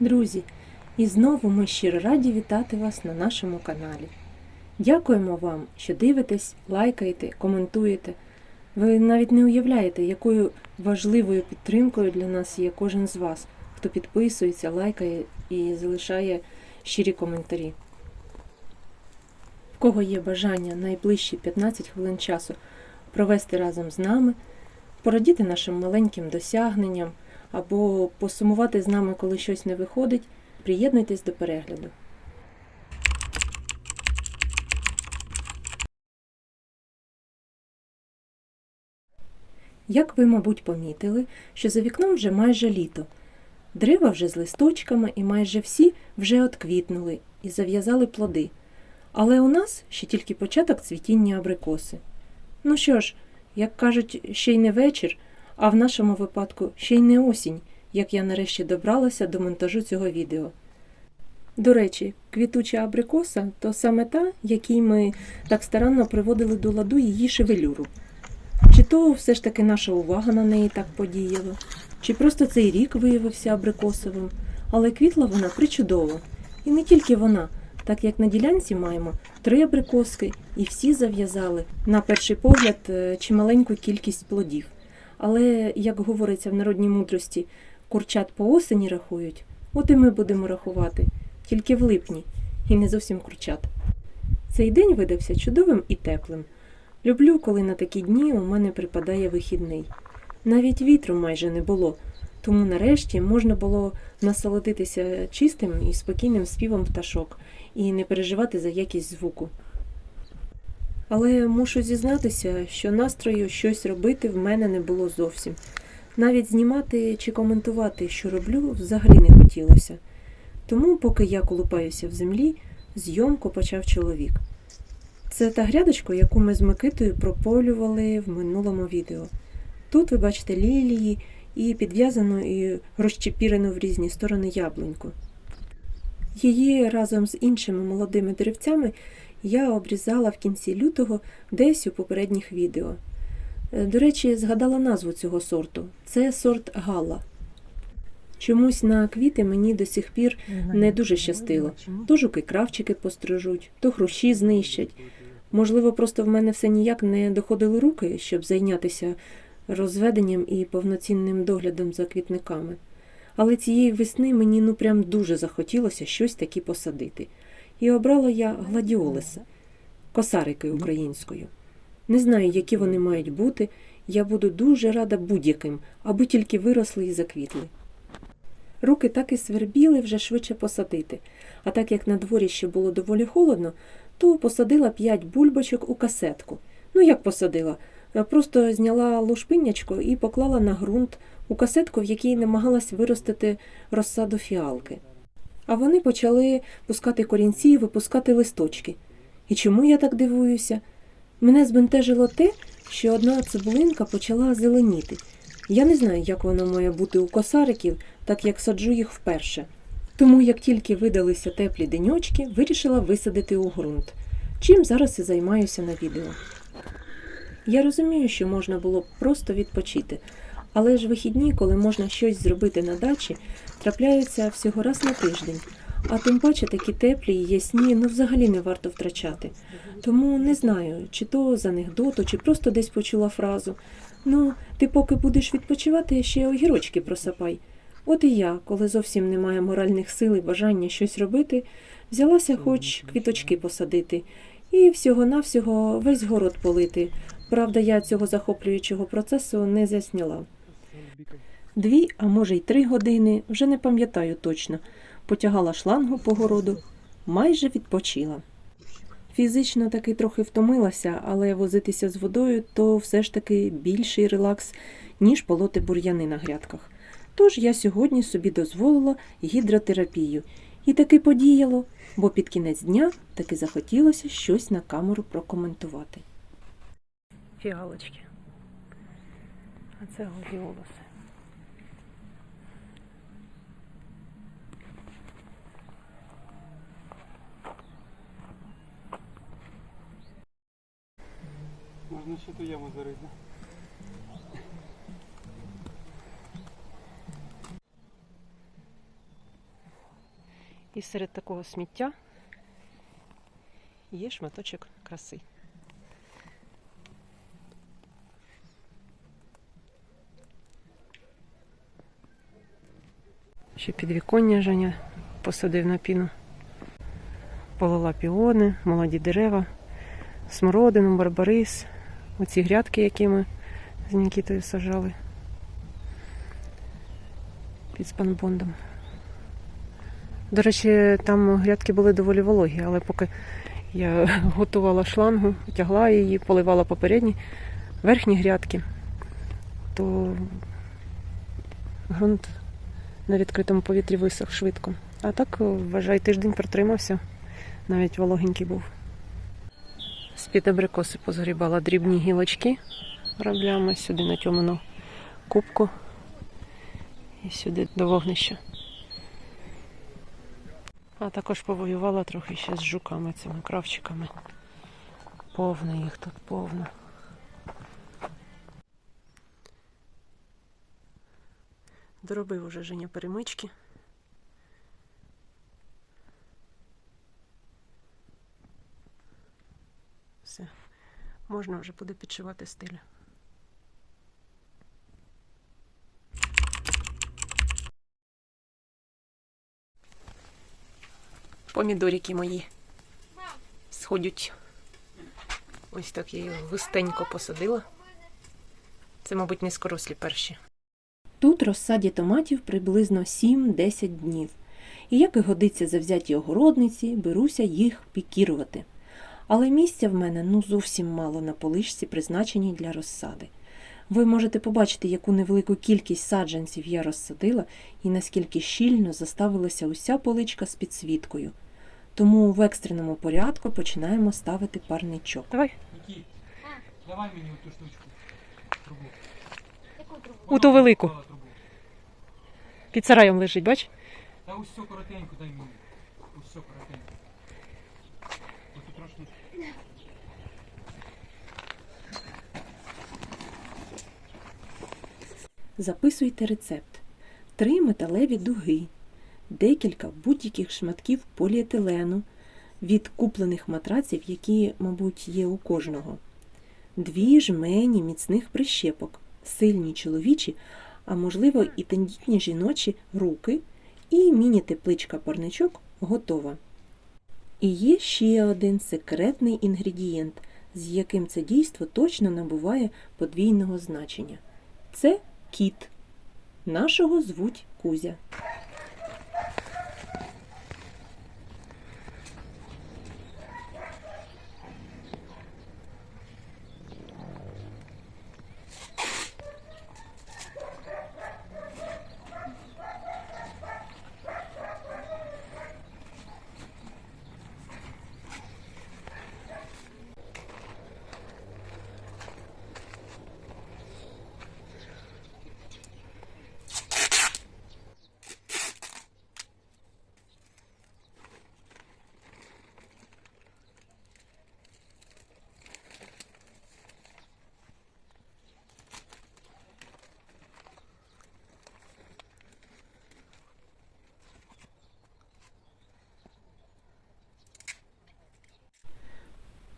Друзі, і знову ми щиро раді вітати вас на нашому каналі. Дякуємо вам, що дивитесь, лайкаєте, коментуєте. Ви навіть не уявляєте, якою важливою підтримкою для нас є кожен з вас, хто підписується, лайкає і залишає щирі коментарі. В кого є бажання найближчі 15 хвилин часу провести разом з нами, порадіти нашим маленьким досягненням або посумувати з нами, коли щось не виходить, приєднуйтесь до перегляду. Як ви, мабуть, помітили, що за вікном вже майже літо. Дерева вже з листочками і майже всі вже отквітнули і зав'язали плоди. Але у нас ще тільки початок цвітіння абрикоси. Ну що ж, як кажуть, ще й не вечір, а в нашому випадку ще й не осінь, як я нарешті добралася до монтажу цього відео. До речі, квітуча абрикоса то саме та, якій ми так старанно приводили до ладу її шевелюру. Чи то все ж таки наша увага на неї так подіяла, чи просто цей рік виявився абрикосовим, але квітла вона причудово. І не тільки вона, так як на ділянці маємо три абрикоски, і всі зав'язали, на перший погляд, е, чималеньку кількість плодів. Але, як говориться в народній мудрості, курчат по осені рахують, от і ми будемо рахувати, тільки в липні, і не зовсім курчат. Цей день видався чудовим і теплим. Люблю, коли на такі дні у мене припадає вихідний. Навіть вітру майже не було, тому нарешті можна було насолодитися чистим і спокійним співом пташок і не переживати за якість звуку. Але мушу зізнатися, що настрою щось робити в мене не було зовсім. Навіть знімати чи коментувати, що роблю, взагалі не хотілося. Тому, поки я колупаюся в землі, зйомку почав чоловік. Це та грядочка, яку ми з Микитою прополювали в минулому відео. Тут ви бачите лілії і підв'язану і розчепірену в різні сторони яблуньку. Її разом з іншими молодими деревцями я обрізала в кінці лютого десь у попередніх відео. Е, До речі, згадала назву цього сорту це сорт Галла. Чомусь на квіти мені до сих пір не дуже щастило. То жуки-кравчики пострижуть, то хрущі знищать. Можливо, просто в мене все ніяк не доходили руки, щоб зайнятися розведенням і повноцінним доглядом за квітниками. Але цієї весни мені ну прям дуже захотілося щось таке посадити. І обрала я гладіолеси, косарики українською. Не знаю, які вони мають бути. Я буду дуже рада будь-яким, аби тільки виросли і заквітли. Руки так і свербіли вже швидше посадити, а так як на дворі ще було доволі холодно, то посадила п'ять бульбочок у касетку. Ну як посадила? Е, Просто зняла лушпинячко і поклала на ґрунт у касетку, в якій намагалась виростити розсаду фіалки. А вони почали пускати корінці і випускати листочки. І чому я так дивуюся? Мене збентежило те, що одна цибулинка почала зеленіти. Я не знаю, як воно має бути у косариків, так як саджу їх вперше. Тому, як тільки видалися теплі деньочки, вирішила висадити у ґрунт. Чим зараз і займаюся на відео. Я розумію, що можна було б просто відпочити, але ж вихідні, коли можна щось зробити на дачі, трапляються всього раз на тиждень. А тим паче такі теплі і ясні, ну взагалі не варто втрачати. Тому не знаю, чи то з анекдоту, чи просто десь почула фразу. Ну, ти поки будеш відпочивати, ще огірочки просапай. От і я, коли зовсім немає моральних сил і бажання щось робити, взялася хоч квіточки посадити, і всього-навсього весь город полити. Правда, я цього захоплюючого процесу не засняла. Дві, а може й три години, вже не пам'ятаю точно, потягала шлангу по городу, майже відпочила. Фізично таки трохи втомилася, але возитися з водою то все ж таки більший релакс, ніж полоти бур'яни на грядках. Тож я сьогодні собі дозволила гідротерапію. І таки подіяло, бо під кінець дня таки захотілося щось на камеру прокоментувати. Фіалочки. А це гладіолуси. Можна ще ту яму зарити. І серед такого сміття є шматочок краси. Ще підвіконня Женя посадив на піну. Полила піони, молоді дерева, смородину, барбарис, оці грядки, які ми з Нікітою сажали під спанбондом. До речі, там грядки були доволі вологі, але поки я готувала шлангу, тягла її, поливала попередні верхні грядки, то ґрунт на відкритому повітрі висох швидко. А так, вважай, тиждень протримався, навіть вологенький був. З-під абрикоси позгрібала дрібні гілочки граблями, сюди на натьоману кубку і сюди до вогнища. А також повоювала трохи ще з жуками, цими кравчиками. Повно їх тут повно. Доробив уже Женя перемички. Все. Можна вже буде підшивати стиль. Помідорики мої сходять. Ось так я їх густенько посадила. Це, мабуть, низькорослі перші. Тут розсаді томатів приблизно 7-10 днів. І як і годиться завзяті огородниці, беруся їх пікірувати. Але місця в мене ну зовсім мало на полишці, призначеній для розсади. Ви можете побачити, яку невелику кількість саджанців я розсадила і наскільки щільно заставилася уся поличка з підсвіткою. Тому в екстреному порядку починаємо ставити парничок. Давай. Нікіт, давай мені ту штучку. Трубу. Яку трубу? У ту велику. Під сараєм лежить, бач? Та ось все коротенько дай мені. Ось все коротенько. Ось тут трошки. Записуйте рецепт. Три металеві дуги, декілька будь-яких шматків поліетилену від куплених матраців, які, мабуть, є у кожного, дві жмені міцних прищепок, сильні чоловічі, а можливо і тендітні жіночі руки, і міні-тепличка парничок готова. І є ще один секретний інгредієнт, з яким це дійство точно набуває подвійного значення. Це кіт. Нашого звуть Кузя.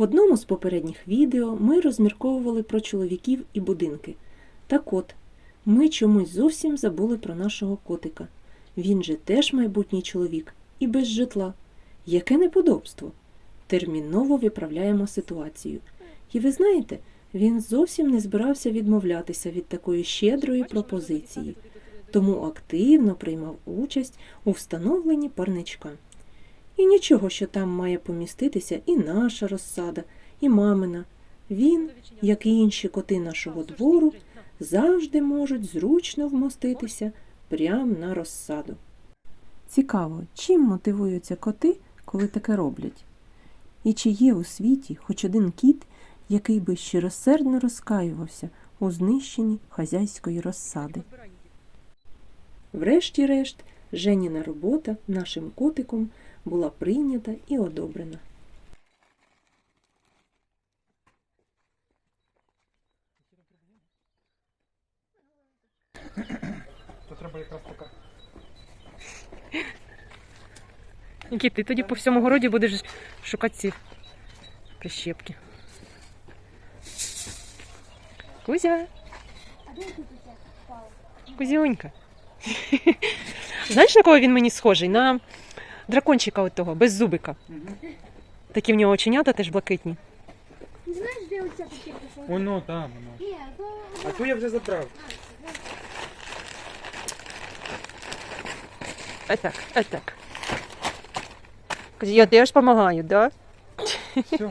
В одному з попередніх відео ми розмірковували про чоловіків і будинки. Так от, ми чомусь зовсім забули про нашого котика. Він же теж майбутній чоловік і без житла. Яке неподобство! Терміново виправляємо ситуацію. І ви знаєте, він зовсім не збирався відмовлятися від такої щедрої пропозиції, тому активно приймав участь у встановленні парничка. І нічого, що там має поміститися і наша розсада, і мамина. Він, як і інші коти нашого двору, завжди можуть зручно вмоститися прямо на розсаду. Цікаво, чим мотивуються коти, коли таке роблять? І чи є у світі хоч один кіт, який би щиросердно розкаювався у знищенні хазяйської розсади? Врешті-решт, Женіна робота нашим котиком була прийнята і одобрена. То треба якраз така. Нікіт, ти тоді по всьому городі будеш шукати ці прищепки. Кузя. Кузюнька. Знаєш, на кого він мені схожий? На дракончика от того, без зубика. Такі в нього оченята теж блакитні. Не знаєш, де оця таке? Воно там, воно. Ні, то А ту я вже забрав. Отак, отак. Я теж допомагаю, да? Все.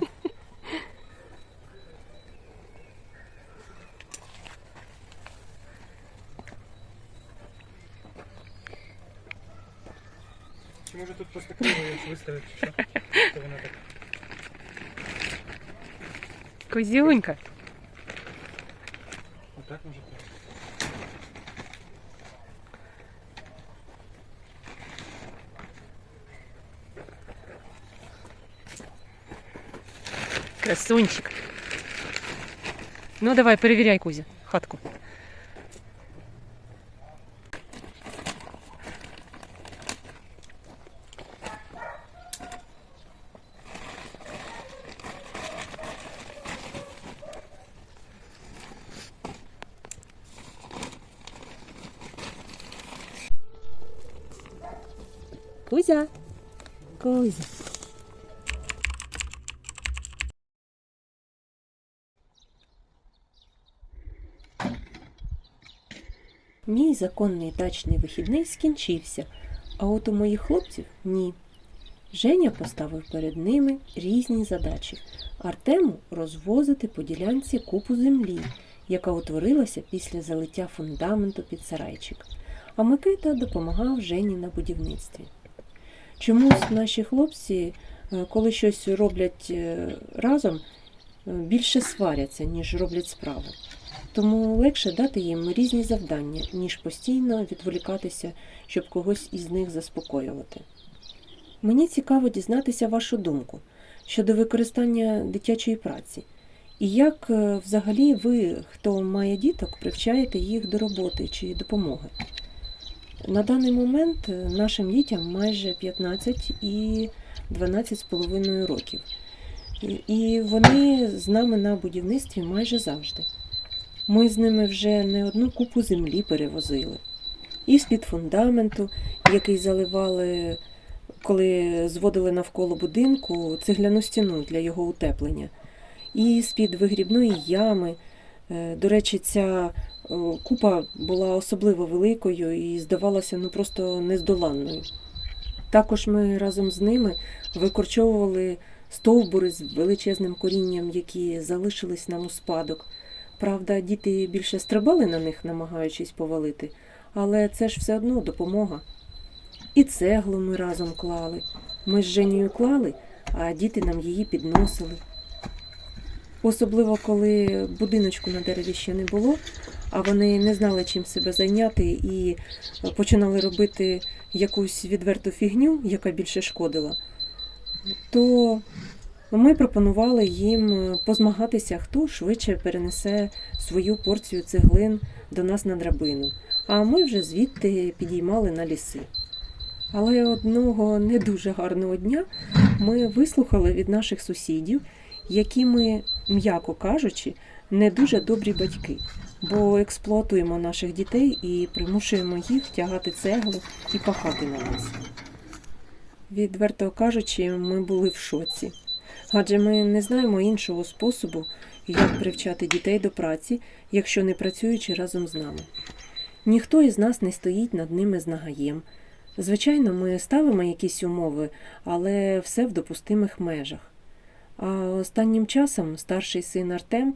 Може тут просто криво якось виставити, що? То вона так. Кузюнька. Отак може так. Красунчик. Ну, давай, перевіряй, Кузя, хатку. Кузя. Кузя. Мій законний дачний вихідний скінчився, а от у моїх хлопців ні. Женя поставив перед ними різні задачі. Артему розвозити по ділянці купу землі, яка утворилася після залиття фундаменту під сарайчик. А Микита допомагав Жені на будівництві. Чомусь наші хлопці, е, коли щось роблять е, разом, е, більше сваряться, ніж роблять справу. Тому легше дати їм різні завдання, ніж постійно відволікатися, щоб когось із них заспокоювати. Мені цікаво дізнатися вашу думку щодо використання дитячої праці. І як взагалі ви, хто має діток, привчаєте їх до роботи чи допомоги? На даний момент е, нашим дітям майже 15 і 12,5 років. І- вони з нами на будівництві майже завжди. Ми з ними вже не одну купу землі перевозили. І з-під фундаменту, який заливали, коли зводили навколо будинку цегляну стіну для його утеплення. І з-під вигрібної ями. Е, До речі, ця купа була особливо великою і здавалася ну просто нездоланною. Також ми разом з ними викорчовували стовбури з величезним корінням, які залишились нам у спадок. Правда, діти більше стрибали на них, намагаючись повалити, але це ж все одно допомога. І цеглу ми разом клали. Ми з Женєю клали, а діти нам її підносили. Особливо, коли будиночку на дереві ще не було, а вони не знали, чим себе зайняти, і починали робити якусь відверту фігню, яка більше шкодила, то ми пропонували їм е, позмагатися, хто швидше перенесе свою порцію цеглин до нас на драбину, а ми вже звідти підіймали на ліси. Але одного не дуже гарного дня ми вислухали від наших сусідів, які ми, м'яко кажучи, не дуже добрі батьки, бо експлуатуємо наших дітей і примушуємо їх тягати цеглу і пахати на нас. Відверто кажучи, ми були в шоці. Адже ми не знаємо іншого способу, як привчати дітей до праці, якщо не працюючи разом з нами. Ніхто із нас не стоїть над ними з нагаєм. Звичайно, ми ставимо якісь умови, але все в допустимих межах. А останнім часом старший син Артем,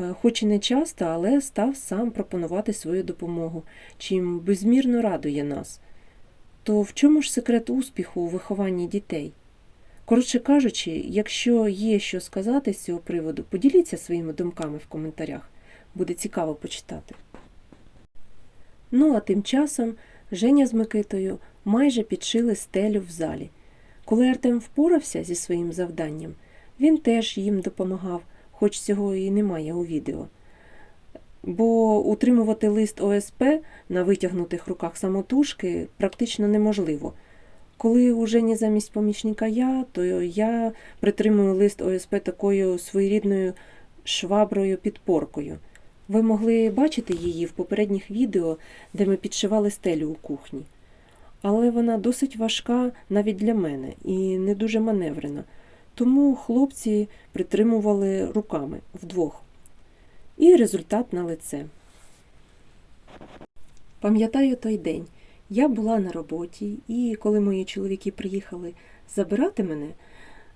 е, хоч і не часто, але став сам пропонувати свою допомогу, чим безмірно радує нас. То в чому ж секрет успіху у вихованні дітей? Коротше кажучи, якщо є що сказати з цього приводу, поділіться своїми думками в коментарях. Буде цікаво почитати. Ну а тим часом Женя з Микитою майже підшили стелю в залі. Коли Артем впорався зі своїм завданням, він теж їм допомагав, хоч цього і немає у відео. Бо утримувати лист ОСП на витягнутих руках самотужки практично неможливо. Коли уже не замість помічника я, то я притримую лист ОСП такою своєрідною шваброю-підпоркою. Ви могли бачити її в попередніх відео, де ми підшивали стелю у кухні. Але вона досить важка навіть для мене і не дуже маневрена. Тому хлопці притримували руками вдвох. І результат на лице. Пам'ятаю той день. Я була на роботі, і коли мої чоловіки приїхали забирати мене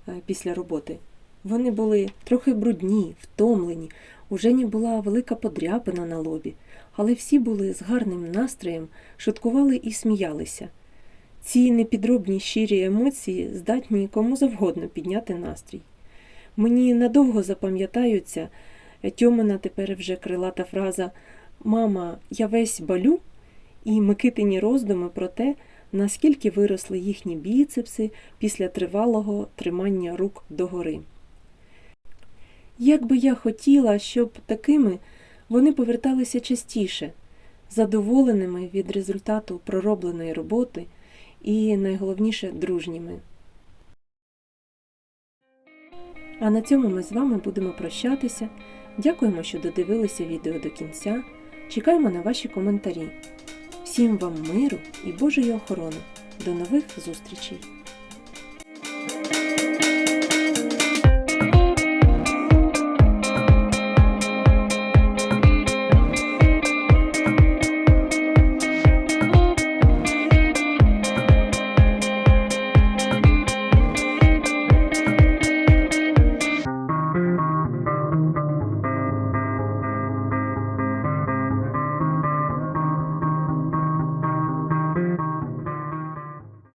е, після роботи, вони були трохи брудні, втомлені, у Жені була велика подряпина на лобі, але всі були з гарним настроєм, шуткували і сміялися. Ці непідробні щирі емоції здатні кому завгодно підняти настрій. Мені надовго запам'ятаються Тьомина тепер вже крилата фраза Мама, я весь балю і Микитині роздуми про те, наскільки виросли їхні біцепси після тривалого тримання рук догори. Як би я хотіла, щоб такими вони поверталися частіше, задоволеними від результату проробленої роботи і найголовніше дружніми. А на цьому ми з вами будемо прощатися. Дякуємо, що додивилися відео до кінця. Чекаємо на ваші коментарі. Всім вам миру і Божої охорони. До нових зустрічей!